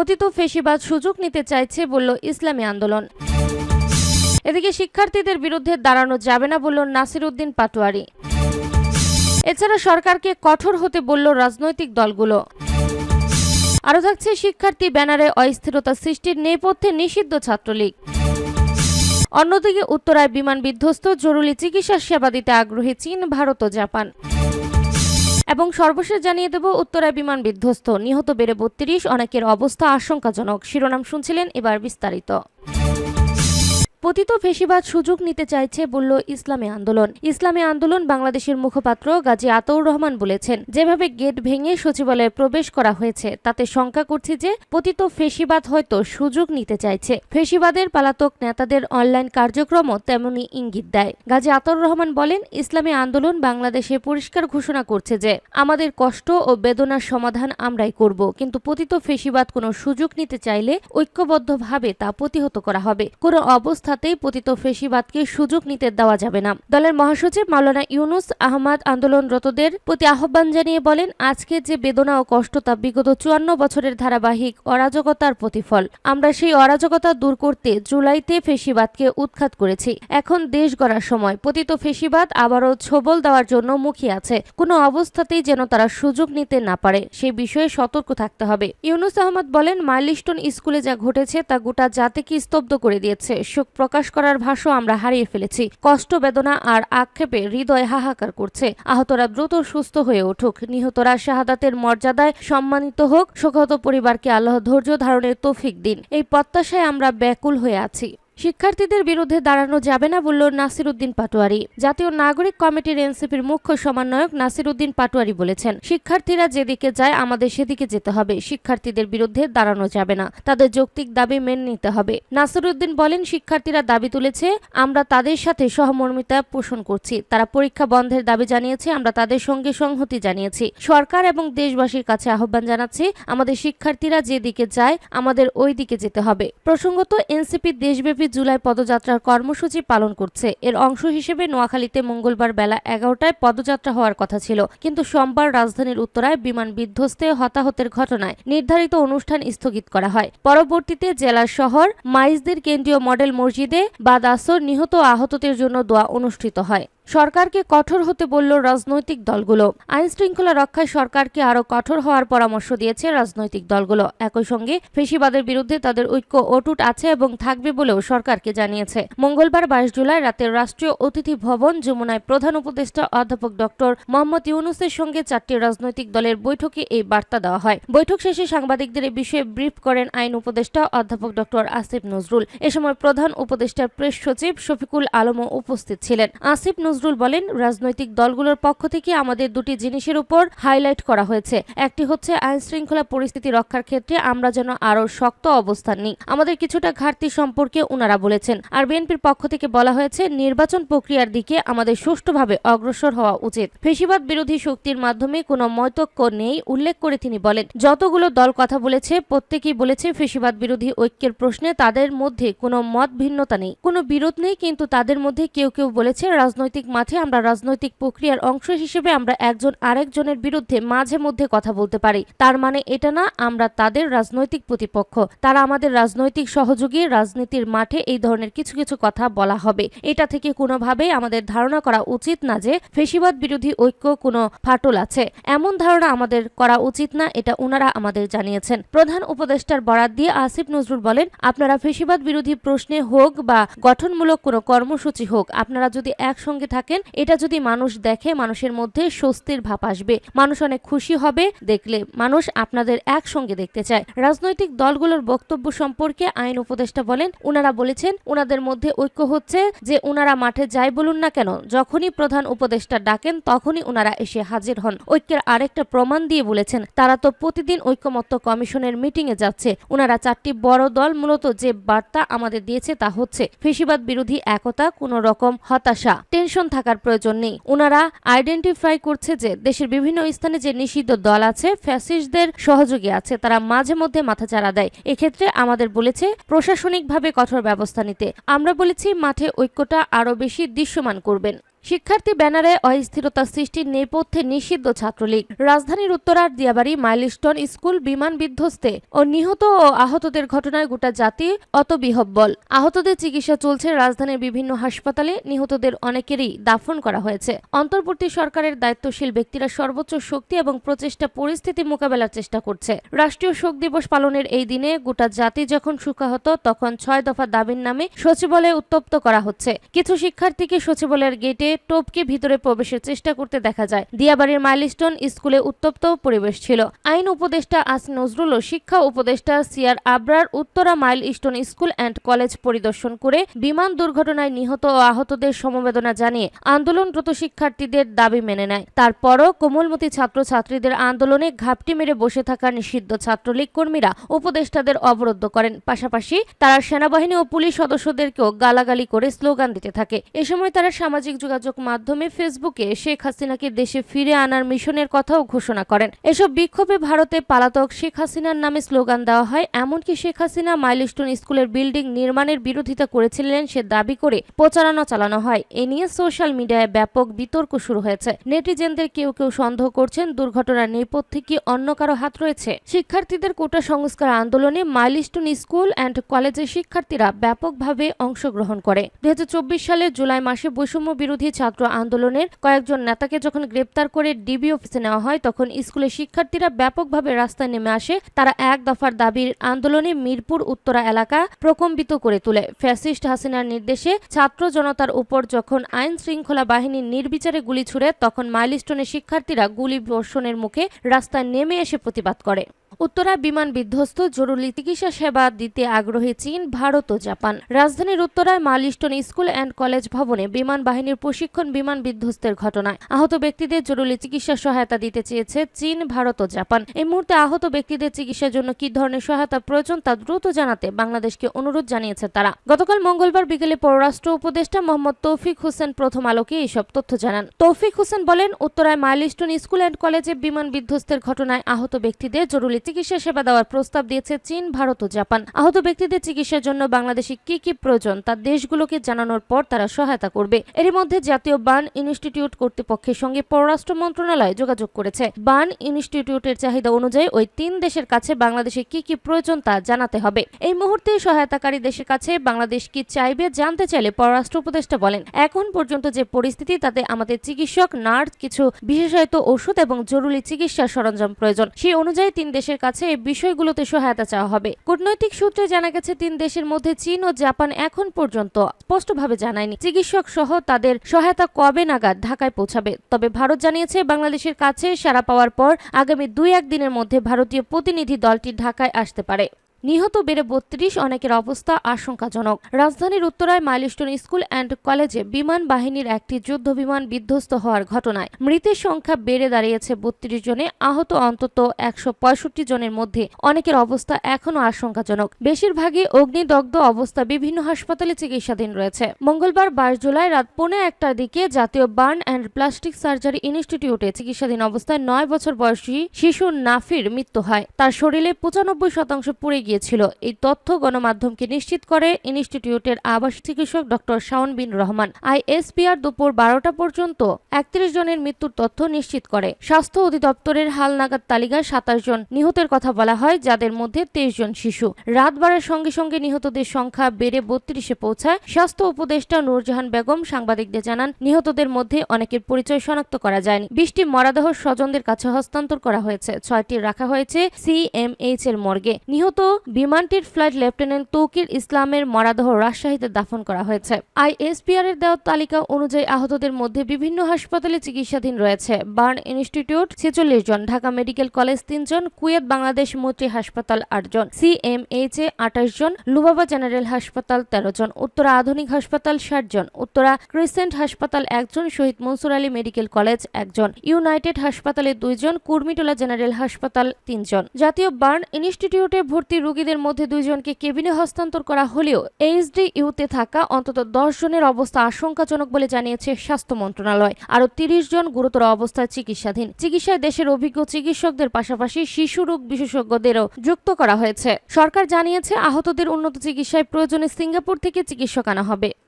পতিত ফেসিবাদ সুযোগ নিতে চাইছে বলল ইসলামী আন্দোলন। এদিকে শিক্ষার্থীদের বিরুদ্ধে দাঁড়ানো যাবে না বলল নাসির উদ্দিন পাটোয়ারি। এছাড়া সরকারকে কঠোর হতে বলল রাজনৈতিক দলগুলো। আরও থাকছে শিক্ষার্থী ব্যানারে অস্থিরতা সৃষ্টির নেপথ্যে নিষিদ্ধ ছাত্রলীগ। অন্যদিকে উত্তরায় বিমান বিধ্বস্ত জরুরি চিকিৎসা সেবা দিতে আগ্রহী চীন, ভারত ও জাপান। এবং সর্বশেষ জানিয়ে দেব, উত্তরায় বিমান বিধ্বস্ত। নিহত বেড়ে বত্রিশ, অনেকের অবস্থা আশঙ্কাজনক। শিরোনাম শুনছিলেন এবার বিস্তারিত। পতিত ফেসিবাদ সুযোগ নিতে চাইছে, বলল ইসলামী আন্দোলন। ইসলামী আন্দোলন বাংলাদেশের মুখপাত্র গাজী আতাউর রহমান বলেছেন, যেভাবে গেট ভেঙে সচিবালয়ে প্রবেশ করা হয়েছে, তাতে শঙ্কা করছি যে পতিত ফেসিবাদ হয়তো সুযোগ নিতে চাইছে। ফেসিবাদের পালাতক নেতাদের অনলাইন কার্যক্রমও তেমনি ইঙ্গিত দেয়। গাজী আতাউর রহমান বলেন, ইসলামী আন্দোলন বাংলাদেশে পরিষ্কার ঘোষণা করছে যে আমাদের কষ্ট ও বেদনার সমাধান আমরাই করব, কিন্তু পতিত ফেসিবাদ কোনো সুযোগ নিতে চাইলে ঐক্যবদ্ধভাবে তা প্রতিহত করা হবে। কোনো অবস্থাতেই পতিত ফেসিবাদকে সুযোগ নিতে দেওয়া যাবে না। দলের মহাসচিব মাওলানা ইউনুস আহমদ আন্দোলনরতদের প্রতি আহ্বান জানিয়ে বলেন, আজকে যে বেদনা ও কষ্ট তা বিগত চুয়ান্ন বছরের ধারাবাহিক অরাজকতার প্রতিফল। আমরা সেই অরাজকতা দূর করতে জুলাইতে ফেসিবাদকে উৎখাত করেছি। এখন দেশ গড়ার সময়। পতিত ফেসিবাদ আবারও ছবল দেওয়ার জন্য মুখিয়ে আছে। কোনো অবস্থাতেই যেন তারা সুযোগ নিতে না পারে। সেই বিষয়ে সতর্ক থাকতে হবে। ইউনুস আহমদ বলেন মাইলিস্টন স্কুলে যা ঘটেছে তা গোটা জাতিকে স্তব্ধ করে দিয়েছে। শোক প্রকাশ করার ভাষ্য আমরা হারিয়ে ফেলেছি। কষ্ট, বেদনা আর আক্ষেপে হৃদয় হাহাকার করছে। আহতরা দ্রুত সুস্থ হয়ে উঠুক। নিহতরা শাহাদাতের মর্যাদায় সম্মানিত হোক। সুখত পরিবারকে আল্লাহ ধৈর্য ধারণের তৌফিক দিন। এই প্রত্যাশায় আমরা ব্যাকুল হয়ে আছি। শিক্ষার্থীদের বিরুদ্ধে দাঁড়ানো যাবে না বলল নাসির উদ্দিন পাটোয়ারি। জাতীয় নাগরিক কমিটির এনসিপির মুখ্য সমন্বয়ক নাসির উদ্দিন পাটোয়ারি বলেছেন, শিক্ষার্থীরা যেদিকে যায় আমাদের সেদিকে যেতে হবে, শিক্ষার্থীদের বিরুদ্ধে দাঁড়ানো যাবে না, তাদের যৌক্তিক দাবি মেনে নিতে হবে। নাসির উদ্দিন বলেন, শিক্ষার্থীরা দাবি তুলেছে, আমরা তাদের সাথে সহমর্মিতা পোষণ করছি, তারা পরীক্ষা বন্ধের দাবি জানিয়েছে, আমরা তাদের সঙ্গে সংহতি জানিয়েছি। সরকার এবং দেশবাসীর কাছে আহ্বান জানাচ্ছি, আমাদের শিক্ষার্থীরা যেদিকে যায়, আমাদের ওই দিকে যেতে হবে। প্রসঙ্গত, এনসিপি দেশব্যাপী জুলাই পদযাত্রার কর্মসূচি পালন করছে। এর অংশ হিসেবে নোয়াখালীতে মঙ্গলবার বেলা এগারোটায় পদযাত্রা হওয়ার কথা ছিল। কিন্তু সোমবার রাজধানীর উত্তরায় বিমান বিধ্বস্তে হতাহতের ঘটনায় নির্ধারিত অনুষ্ঠান স্থগিত করা হয়। পরবর্তীতে জেলার শহর মাইজদের কেন্দ্রীয় মডেল মসজিদে বাদ আসর নিহত আহতদের জন্য দোয়া অনুষ্ঠিত হয়। সরকারকে কঠোর হতে বলল রাজনৈতিক দলগুলো। আইন শৃঙ্খলা রক্ষায় সরকারকে আরও কঠোর হওয়ার পরামর্শ দিয়েছে রাজনৈতিক দলগুলো। একই সঙ্গে ফেসিবাদের বিরুদ্ধে তাদের ঐক্য অটুট আছে এবং থাকবে বলেও সরকারকে জানিয়েছে। মঙ্গলবার বাইশ জুলাই রাতে রাষ্ট্রীয় অতিথি ভবন যমুনায় প্রধান উপদেষ্টা অধ্যাপক ডক্টর মোহাম্মদ ইউনুসের সঙ্গে চারটি রাজনৈতিক দলের বৈঠকে এই বার্তা দেওয়া হয়। বৈঠক শেষে সাংবাদিকদের এই বিষয়ে ব্রিফ করেন আইন উপদেষ্টা অধ্যাপক ডক্টর আসিফ নজরুল। এ সময় প্রধান উপদেষ্টার প্রেস সচিব শফিকুল আলমও উপস্থিত ছিলেন। আসিফ নজরুল বলেন, রাজনৈতিক দলগুলোর পক্ষ থেকে আমাদের দুটি জিনিসের উপর হাইলাইট করা হয়েছে। একটি হচ্ছে আইন শৃঙ্খলা পরিস্থিতি রক্ষার ক্ষেত্রে আমরা যেন আরও শক্ত অবস্থান নিই। আমাদের কিছুটা ঘাটতি সম্পর্কে ওনারা বলেছেন। আর বিএনপির পক্ষ থেকে বলা হয়েছে, নির্বাচন প্রক্রিয়ার দিকে আমাদের সুষ্ঠুভাবে অগ্রসর হওয়া উচিত। ফেসিবাদ বিরোধী শক্তির মাধ্যমে কোনো মতৈক্য নেই, উল্লেখ করে তিনি বলেন। যতগুলো দল কথা বলেছে, প্রত্যেকেই বলেছে ফেসিবাদ বিরোধী ঐক্যের প্রশ্নে তাদের মধ্যে কোনো মত ভিন্নতা নেই। কোনো বিরোধ নেই, কিন্তু তাদের মধ্যে কেউ কেউ বলেছে রাজনৈতিক মাঠে আমরা রাজনৈতিক প্রক্রিয়ার অংশ হিসেবে আমরা একজন আরেকজনের বিরুদ্ধে মাঝে মধ্যে কথা বলতে পারি। তার মানে এটা না, আমরা তাদের রাজনৈতিক প্রতিপক্ষ। তারা আমাদের রাজনৈতিক সহযোগী, রাজনীতির মাঠে এই ধরনের কিছু কিছু কথা বলা হবে। এটা থেকে কোনোভাবেই আমাদের ধারণা করা উচিত না যে ফেসিবাদ বিরোধী ঐক্য কোনো ফাটল আছে। এমন ধারণা আমাদের করা উচিত না, এটা ওনারা আমাদের জানিয়েছেন। প্রধান উপদেষ্টার বরাত দিয়ে আসিফ নজরুল বলেন, আপনারা ফেসিবাদ বিরোধী প্রশ্নে হোক বা গঠনমূলক কোনো কর্মসূচি হোক, আপনারা যদি একসঙ্গে থাকেন, এটা যদি মানুষ দেখে, মানুষের মধ্যে স্বস্তির ভাব আসবে। মানুষ অনেক খুশি হবে দেখলে, মানুষ আপনাদের একসঙ্গে দেখতে চায়। রাজনৈতিক দলগুলোর বক্তব্য সম্পর্কে আইন উপদেষ্টা বলেন, উনারা বলেছেন, উনাদের মধ্যে ঐক্য হচ্ছে যে উনারা মাঠে যাই বলুন না কেন, যখনই প্রধান উপদেষ্টা ডাকেন, তখনই উনারা এসে হাজির হন। ঐক্যের আরেকটা প্রমাণ দিয়ে বলেছেন, তারা তো প্রতিদিন ঐক্যমত্য কমিশনের মিটিং এ যাচ্ছে। উনারা চারটি বড় দল, মূলত যে বার্তা আমাদের দিয়েছে তা হচ্ছে, ফেসিবাদ বিরোধী একতা, কোনো রকম হতাশা। টেনশন থাকার প্রয়োজন নেই। ওনারা আইডেন্টিফাই করছে যে দেশের বিভিন্ন স্থানে যে নিষিদ্ধ দল আছে ফ্যাসিস্টদের সহযোগী আছে, তারা মাঝে মধ্যে মাথা মাথাচাড়া দেয়। এক্ষেত্রে আমাদের বলেছে, প্রশাসনিকভাবে কঠোর ব্যবস্থা নিতে। আমরা বলেছি, মাঠে ঐক্যটা আরও বেশি দৃশ্যমান করবেন। শিক্ষার্থী ব্যানারে অস্থিরতা সৃষ্টির নেপথ্যে নিষিদ্ধ ছাত্রলীগ। রাজধানীর উত্তরার দিয়াবাড়ি মাইলস্টোন স্কুল বিমান বিধ্বস্তে ও নিহত ও আহতদের ঘটনায় গোটা জাতি অত বিহব্বল আহতদের চিকিৎসা চলছে রাজধানীর বিভিন্ন হাসপাতালে, নিহতদের অনেকেরই দাফন করা হয়েছে। অন্তর্বর্তী সরকারের দায়িত্বশীল ব্যক্তিরা সর্বোচ্চ শক্তি এবং প্রচেষ্টা পরিস্থিতি মোকাবেলার চেষ্টা করছে। রাষ্ট্রীয় শোক দিবস পালনের এই দিনে গোটা জাতি যখন সুখাহত তখন ছয় দফা দাবির নামে সচিবালয়ে উত্তপ্ত করা হচ্ছে। কিছু শিক্ষার্থীকে সচিবালয়ের গেটে টোপকে ভিতরে প্রবেশের চেষ্টা করতে দেখা যায়। দিয়াবাড়ির মাইলস্টোন স্কুলে উত্তপ্ত পরিবেশ ছিল। আইন উপদেষ্টা আস নজরুল ও শিক্ষা উপদেষ্টা C R Abrar Uttara milestone school and college পরিদর্শন করে বিমান দুর্ঘটনায় নিহত ও আহতদের সমবেদনা জানিয়ে আন্দোলনরত শিক্ষার্থীদের দাবি মেনে নেয়। তারপরও কোমলমতি ছাত্রছাত্রীদের আন্দোলনে ঘাপটি মেরে বসে থাকা নিষিদ্ধ ছাত্রলীগ কর্মীরা উপদেষ্টাদের অবরুদ্ধ করেন। পাশাপাশি তারা সেনাবাহিনী ও পুলিশ সদস্যদেরকেও গালাগালি করে স্লোগান দিতে থাকে। এ সময় তারা সামাজিক যোগাযোগ মাধ্যমে ফেসবুকে শেখ হাসিনাকে দেশে ফিরে আনার মিশনের কথাও ঘোষণা করেন। এসব বিক্ষোভে ভারতে পালাতক শেখ হাসিনার নামে স্লোগান দেওয়া হয়, এমনকি শেখ হাসিনা মাইলস্টোন স্কুলের বিল্ডিং নির্মাণের বিরোধিতা করেছিলেন সে দাবি করে প্রচারণা চালানো হয়। এ নিয়ে সোশ্যাল মিডিয়ায় ব্যাপক বিতর্ক শুরু হয়েছে। নেটিজেনদের কেউ কেউ সন্দেহ করছেন, দুর্ঘটনার নেপথ্যে কি অন্য কারও হাত রয়েছে? শিক্ষার্থীদের কোটা সংস্কার আন্দোলনে মাইলস্টোন স্কুল অ্যান্ড কলেজের শিক্ষার্থীরা ব্যাপকভাবে অংশগ্রহণ করে। দু সালের জুলাই মাসে বৈষম্য বিরোধী ছাত্র আন্দোলনের কয়েকজন নেতাকে যখন গ্রেপ্তার করে ডিবি অফিসে নেওয়া হয়, তখন স্কুলের শিক্ষার্থীরা ব্যাপকভাবে রাস্তায় নেমে আসে। তারা এক দফার দাবির আন্দোলনে মিরপুর উত্তরা এলাকা প্রকম্পিত করে তোলে। ফ্যাসিস্ট হাসিনার নির্দেশে ছাত্র জনতার উপর যখন আইন শৃঙ্খলা বাহিনী নির্বিচারে গুলি ছুড়ে, তখন মাইলস্টোনের শিক্ষার্থীরা গুলি বর্ষণের মুখে রাস্তায় নেমে এসে প্রতিবাদ করে। উত্তরা বিমান বিধ্বস্ত জরুরি চিকিৎসা সেবা দিতে আগ্রহী চীন, ভারত ও জাপান। রাজধানীর উত্তরায় মালিস্টন স্কুল অ্যান্ড কলেজ ভবনে বিমান বাহিনীর প্রশিক্ষণ বিমান বিধ্বস্তের ঘটনায়। আহত ব্যক্তিদের জরুরি চিকিৎসা সহায়তা দিতে চেয়েছে চীন, ভারত ও জাপান। এই মুহূর্তে আহত ব্যক্তিদের চিকিৎসার জন্য কি ধরনের সহায়তা প্রয়োজন তা দ্রুত জানাতে বাংলাদেশকে অনুরোধ জানিয়েছে তারা। গতকাল মঙ্গলবার বিকেলে পররাষ্ট্র উপদেষ্টা মোহাম্মদ তৌফিক হোসেন প্রথম আলোকে এইসব তথ্য জানান। তৌফিক হোসেন বলেন, উত্তরায় মাইলস্টোন স্কুল অ্যান্ড কলেজে বিমান বিধ্বস্তের ঘটনায় আহত ব্যক্তিদের জরুরি চিকিৎসা সেবা দেওয়ার প্রস্তাব দিয়েছে চীন, ভারত ও জাপান। আহত ব্যক্তিদের চিকিৎসার জন্য বাংলাদেশে কি কি প্রয়োজন তা দেশগুলোকে জানানোর পর তারা সহায়তা করবে। এরই মধ্যে জাতীয় বান ইনস্টিটিউট কর্তৃপক্ষের সঙ্গে পররাষ্ট্র মন্ত্রণালয় যোগাযোগ করেছে। বান ইনস্টিটিউটের চাহিদা অনুযায়ী ওই তিন দেশের কাছে বাংলাদেশে কি কি প্রয়োজন তা জানাতে হবে। এই মুহূর্তে সহায়তাকারী দেশের কাছে বাংলাদেশ কি চাইবে জানতে চাইলে পররাষ্ট্র উপদেষ্টা বলেন, এখন পর্যন্ত যে পরিস্থিতি, তাতে আমাদের চিকিৎসক, নার্স, কিছু বিশেষায়িত ওষুধ এবং জরুরি চিকিৎসা সরঞ্জাম প্রয়োজন। সেই অনুযায়ী তিন দেশের কাছে এই বিষয়গুলোতে সহায়তা চাওয়া হবে। কূটনৈতিক সূত্রে জানা গেছে, তিন দেশের মধ্যে চীন ও জাপান এখন পর্যন্ত স্পষ্টভাবে জানায়নি। চিকিৎসক সহ তাদের সহায়তা কবে নাগাদ ঢাকায় পৌঁছাবে? তবে ভারত জানিয়েছে, বাংলাদেশের কাছে সারা পাওয়ার পর আগামী দুই এক দিনের মধ্যে ভারতীয় প্রতিনিধি দলটি ঢাকায় আসতে পারে। নিহত বেড়ে বত্রিশ, অনেকের অবস্থা আশঙ্কাজনক। রাজধানীর উত্তরায় মাইলস্টোন স্কুল অ্যান্ড কলেজে বিমান বাহিনীর একটি যুদ্ধ বিমান বিধ্বস্ত হওয়ার ঘটনায় মৃতের সংখ্যা বেড়ে দাঁড়িয়েছে বত্রিশ জনে, আহত অন্তত একশো পঁয়ষট্টি জনের মধ্যে। অনেকের অবস্থা এখনও আশঙ্কাজনক। বেশিরভাগই অগ্নিদগ্ধ অবস্থা বিভিন্ন হাসপাতালে চিকিৎসাধীন রয়েছে। মঙ্গলবার বাইশ জুলাই রাত পৌনে একটার দিকে জাতীয় বার্ন অ্যান্ড প্লাস্টিক সার্জারি ইনস্টিটিউটে চিকিৎসাধীন অবস্থায় নয় বছর বয়সী শিশু নাফির মৃত্যু হয়। তার শরীরে পঁচানব্বই শতাংশ পুড়ে গিয়েছিল। এই তথ্য গণমাধ্যমকে নিশ্চিত করে ইনস্টিটিউটের আবাসিক চিকিৎসক ডক্টর শাওন বিন রহমান। আইএসপিআর দুপুর বারোটা পর্যন্ত একত্রিশ জনের মৃত্যুর তথ্য নিশ্চিত করে। স্বাস্থ্য অধিদপ্তরের হালনাগাদ তালিকায় সাতাশ জন নিহতের কথা বলা হয়, যাদের মধ্যে তেইশ জন শিশু। রাত বাড়ার সঙ্গে সঙ্গে নিহতদের সংখ্যা বেড়ে বত্রিশে পৌঁছায়। স্বাস্থ্য উপদেষ্টা নূরজাহান বেগম সাংবাদিকদের জানান, নিহতদের মধ্যে অনেকের পরিচয় শনাক্ত করা যায়নি। বিশটি মরাদেহ স্বজনদের কাছে হস্তান্তর করা হয়েছে, ছয়টি রাখা হয়েছে সিএমএইচ এর মর্গে। নিহত বিমানটির ফ্লাইট লেফটেন্যান্ট তৌকির ইসলামের মরাদেহ রাজশাহীতে দাফন করা হয়েছে। আইএসপিআর এর দেওয়া তালিকা অনুযায়ী আহতদের মধ্যে বিভিন্ন হাসপাতালে চিকিৎসাধীন রয়েছে। বার্ন ইনস্টিটিউট, ছেচল্লিশ জন, ঢাকা মেডিকেল কলেজ তিনজন কুয়েত বাংলাদেশ মৈত্রী হাসপাতাল আটজন সিএমএইচ এ আঠাশ জন লুবাবা জেনারেল হাসপাতাল তেরো জন, উত্তরা আধুনিক হাসপাতাল ষাট জন, উত্তরা ক্রিসেন্ট হাসপাতাল একজন শহীদ মনসুর আলী মেডিকেল কলেজ একজন ইউনাইটেড হাসপাতালে দুইজন কুর্মিটোলা জেনারেল হাসপাতাল তিনজন জাতীয় বার্ন ইনস্টিটিউটে ভর্তি রোগীদের মধ্যে দুইজনকে কেবিনে হস্তান্তর করা হলেও এইচডি ইউতে থাকা অন্তত দশ জনের অবস্থা আশঙ্কাজনক বলে জানিয়েছে স্বাস্থ্য মন্ত্রণালয়। আরও তিরিশ জন গুরুতর অবস্থায় চিকিৎসাধীন। চিকিৎসায় দেশের অভিজ্ঞ চিকিৎসকদের পাশাপাশি শিশু রোগ বিশেষজ্ঞদেরও যুক্ত করা হয়েছে। সরকার জানিয়েছে, আহতদের উন্নত চিকিৎসায় প্রয়োজনে সিঙ্গাপুর থেকে চিকিৎসক আনা হবে।